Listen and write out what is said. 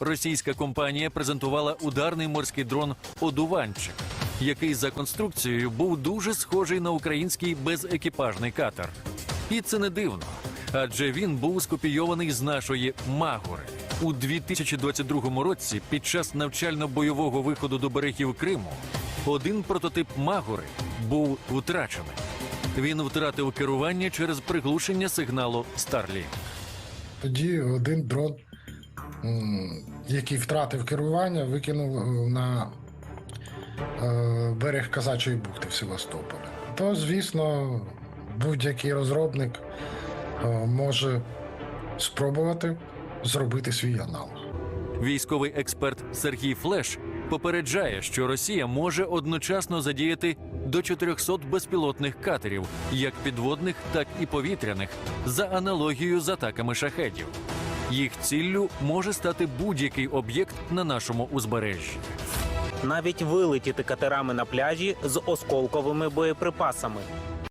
Російська компанія презентувала ударний морський дрон Одуванчик, який за конструкцією був дуже схожий на український безекіпажний катер. І це не дивно, адже він був скопійований з нашої Магори. У 2022 році, під час навчально-бойового виходу до берегів Криму, один прототип Магори був втрачений. Він втратив керування через приглушення сигналу Starlink. Тоді один дрон, який втратив керування, викинув е, на е, берег Казачої бухти в Севастополі. То, звісно, будь-який розробник е, може спробувати зробити свій аналог. Військовий експерт Сергій Флеш попереджає, що Росія може одночасно задіяти до 400 безпілотних катерів, як підводних, так і повітряних, за аналогією з атаками шахедів. Їх ціллю може стати будь-який об'єкт на нашому узбережжі. навіть вилетіти катерами на пляжі з осколковими боєприпасами.